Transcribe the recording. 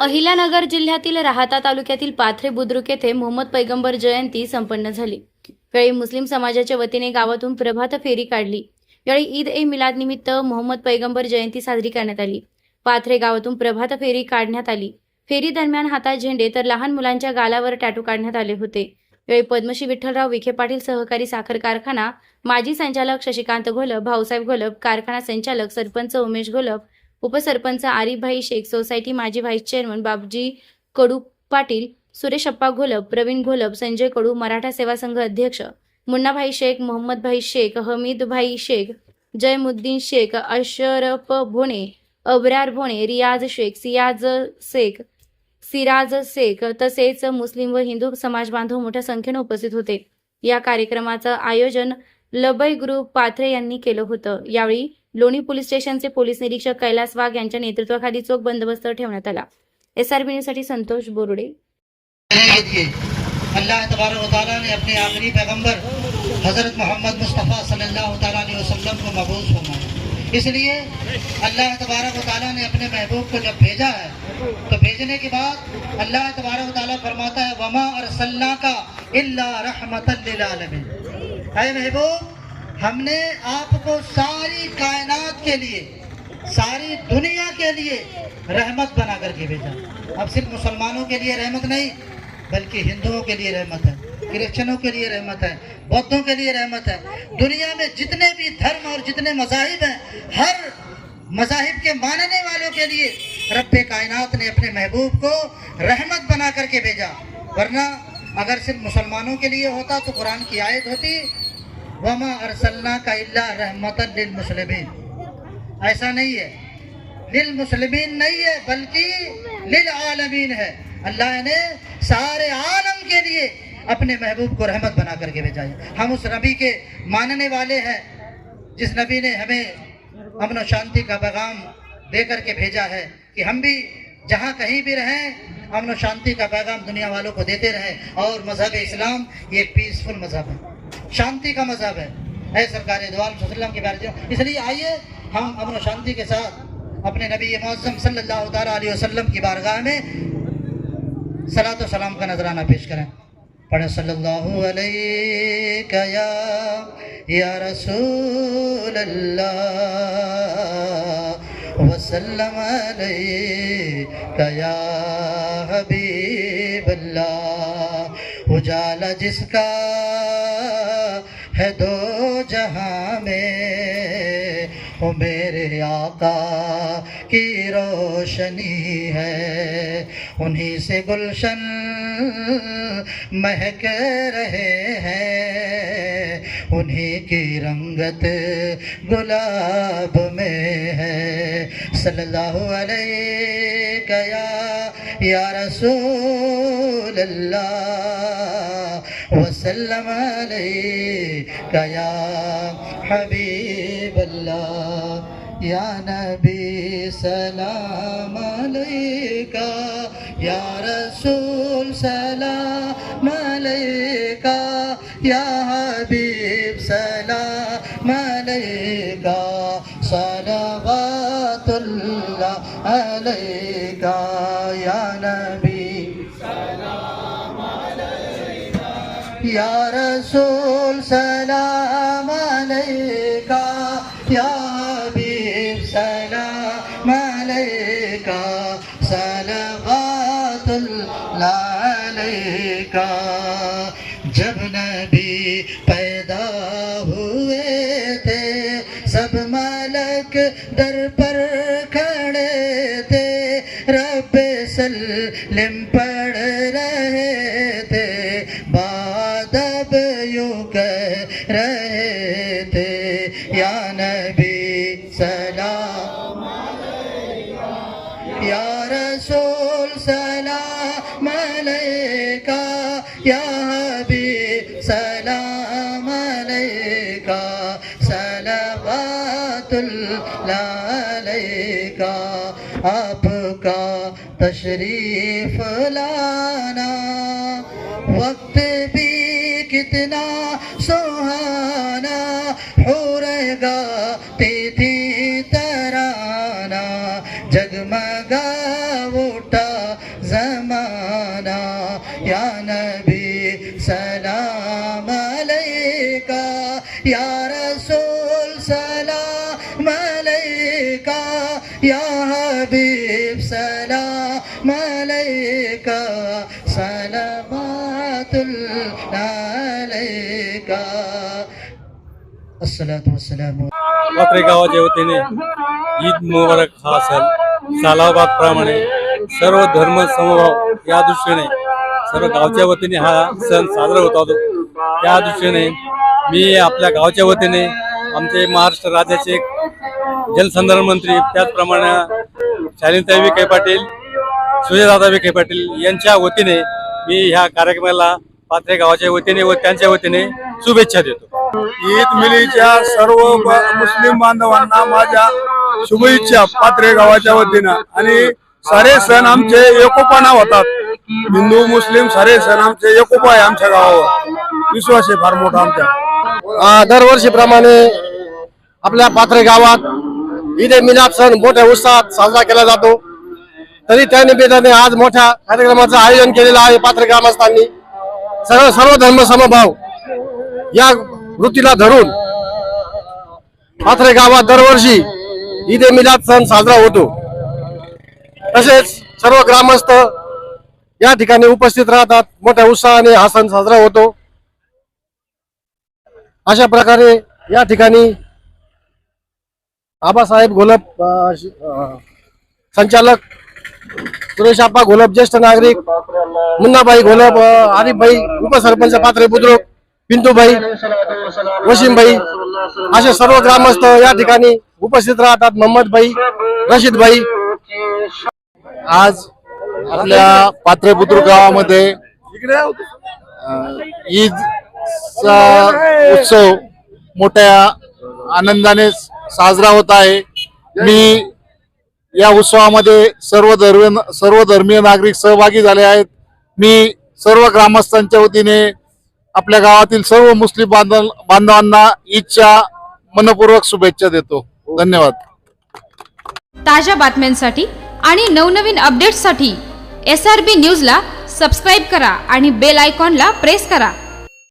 अहिल्यानगर जिल्ह्यातील राहाता तालुक्यातील पाथरे बुद्रुक येथे मोहम्मद पैगंबर जयंती संपन्न झाली. यावेळी मुस्लिम समाजाच्या वतीने गावातून प्रभात फेरी काढली. यावेळी ईद ए मिलाद निमित्त मोहम्मद पैगंबर जयंती साजरी करण्यात आली. पाथरे गावातून प्रभात फेरी काढण्यात आली. फेरी दरम्यान हातात झेंडे तर लहान मुलांच्या गालावर टॅटू काढण्यात आले होते. यावेळी पद्मश्री विठ्ठलराव विखे पाटील सहकारी साखर कारखाना माजी संचालक शशिकांत घोलप भाऊसाहेब घोलप कारखाना संचालक सरपंच उमेश घोलप उपसरपंच आरिफभाई शेख सोसायटी माजी व्हाईस चेअरमन बाबजी कडू पाटील सुरेशप्पा घोलप प्रवीण घोलप संजय कडू मराठा सेवा संघ अध्यक्ष मुन्नाभाई शेख मोहम्मदभाई शेख हमीदभाई शेख जयमुद्दीन शेख अशरफ भोणे अब्रार भोणे रियाज शेख सियाज शेख सिराज शेख तसेच मुस्लिम व हिंदू समाज बांधव मोठ्या संख्येने उपस्थित होते. या कार्यक्रमाचं आयोजन लबई ग्रुप पाथरे यांनी केलं होतं. यावेळी लोणी पोलीस स्टेशनचे पोलीस निरीक्षक कैलास वाघ यांच्या नेतृत्वाखाली चोख बंदोबस्त ठेवण्यात आला. एसआरबी न्यूजसाठी संतोष बोरुडे. अल्लाह तबारक ताला ने अपने आखिरी पैगंबर हज़रत मोहम्मद मुस्तफ़ा सल्लल्लाहु ताला अलैहि वसल्लम को मबूस फरमाया। इसलिए अल्लाह तबारक ताला ने अपने महबूब को जब भेजा है तो भेजने के बाद अल्लाह तबारक ताला फरमाता है वमा अरसल्ला का इल्ला रहमतन लिल आलमीन। महबूब ہم نے آپ کو ساری کائنات کے لیے، ساری دنیا کے لیے رحمت بنا کر کے بھیجا۔ اب صرف مسلمانوں کے لیے رحمت نہیں، بلکہ ہندوؤں کے لیے رحمت ہے، کرسچنوں کے لیے رحمت ہے، بودھوں کے لیے رحمت ہے۔ دنیا میں جتنے بھی دھرم اور جتنے مذاہب ہیں، ہر مذاہب کے ماننے والوں کے لیے رب کائنات نے اپنے محبوب کو رحمت بنا کر کے بھیجا۔ ورنہ اگر صرف مسلمانوں کے لیے ہوتا تو قرآن کی آیت ہوتی लिए होता तो कुरान की आयत होती वमा अरसलना का इल्ला रहमतन लिल मुस्लिमीन ऐसा नहीं है लिल मुस्लिमीन नहीं है बल्कि लिल आलमीन है अल्लाह ने सारे आलम के लिए अपने महबूब को रहमत बना करके भेजा है हम उस नबी के मानने वाले हैं जिस नबी ने हमें अमन और शांति का पैगाम दे करके भेजा है कि हम भी जहाँ कहीं भी रहें अमन और शांति का पैगाम दुनिया वालों को देते रहें और मजहब इस्लाम ये पीसफुल मजहब है शांति का मजहब है है सरकार वसल्लम के बारे में इसलिए आइए हम अमन और शांति के साथ अपने नबी मौसम सल्लल्लाहु ताला अलैहि वसल्लम की बारगाह में सलात सलाम का नजराना पेश करें पढ़े सल्लल्लाहु अलैहि या या रसूल अल्लाह वसल्लम अलैहि या हबीब अल्लाह उजाला जिसका है दो जहां में वो मेरे आका की रोशनी है उन्हीं से गुलशन महक रहे हैं उन्हीं की रंगत गुलाब में है सल्लल्लाहु अलैहि या या रसूल अल्लाह वसल्लम अलैहि या हबीब अल्लाह या नबी सलाम अलैका या रसूल सलाम अलैका या हबीब सलाम अलैका सलवातुल्लाह रसूल सलाम अलैका या हबीब सलाम अलैका सलवातुल्लाह अलैका जब नबी पैदा हुए थे सब मलक दर यूं कह रहे थे या नबी सलाम या रसूल सलाम अलैका या हबीब सलाम अलैका सलवातुल्लाह अलैका आपका तशरीफ लाना वक्त भी कितना सुहाना हो रहेगा तिथि तराना जगमगा उठा जमाना। या नबी सलाम अलैका यार अलैका अस्सलातु गावाच्या वतीने ईद मुबारक हा सण सालाबादप्रमाणे सर्व धर्म समभाव या दृष्टीने सर्व गावच्या वतीने हा सण साजरा होत होतो. त्या दृष्टीने मी आपल्या गावच्या वतीने आमचे महाराष्ट्र राज्याचे जलसंधारण मंत्री त्याचप्रमाणे शालिनताई विखे पाटील सुजयदादा विखे पाटील यांच्या वतीने मी ह्या कार्यक्रमाला पात्रे गावाच्या वतीने व त्यांच्या वतीने शुभेच्छा देतो. ईद मिलीच्या सर्व मुस्लिम बांधवांना माझ्या शुभेच्छा पात्रे गावाच्या वतीनं. आणि सारे सण आमचे एकोपाना होतात. हिंदू मुस्लिम सारे सण आमचे एकोपा आहे आमच्या गावावर. विश्वास आहे फार मोठा आमच्या दरवर्षीप्रमाणे आपल्या पात्रे गावात ईद ए सण मोठ्या उत्साहात साजरा केला जातो. तरी त्या निमित्ताने आज मोठ्या कार्यक्रमाचं आयोजन केलेलं आहे पाथरे ग्रामस्थांनी. सर्व सर्व धर्म समभाव या वृत्तीला धरून पाथरे गावात दरवर्षी ईद ए मिलाद सण साजरा होतो. तसेच सर्व ग्रामस्थ या ठिकाणी उपस्थित राहतात. मोठ्या उत्साहाने हा सण साजरा होतो. अशा प्रकारे या ठिकाणी आबासाहेब घोलप श- संचालक सुरेश आप्पा घोलप ज्येष्ठ नागरिक मुन्नाबाई घोलप आरिफभाई उपसरपंच पात्रे बुद्रुक पिंटूभाई वशीमभाई असे सर्व ग्रामस्थ या ठिकाणी उपस्थित राहतात. मोहम्मदभाई रशीदभाई. आज आपल्या पात्रे बुद्रुक गावामध्ये ईदचा उत्सव मोठ्या आनंदाने साजरा होत आहे. मी या उत्सवामध्ये सर्व धर्म सर्व धर्मीय नागरिक सहभागी झाले आहेत. मी सर्व ग्रामस्थांच्या वतीने आपल्या गावातील सर्व मुस्लिम बांधव बांधवांना ईदच्या मनपूर्वक शुभेच्छा देतो. धन्यवाद. ताज्या बातम्यांसाठी आणि नवनवीन अपडेट्ससाठी एस आर बी न्यूजला सबस्क्राईब करा आणि बेल आयकॉनला प्रेस करा.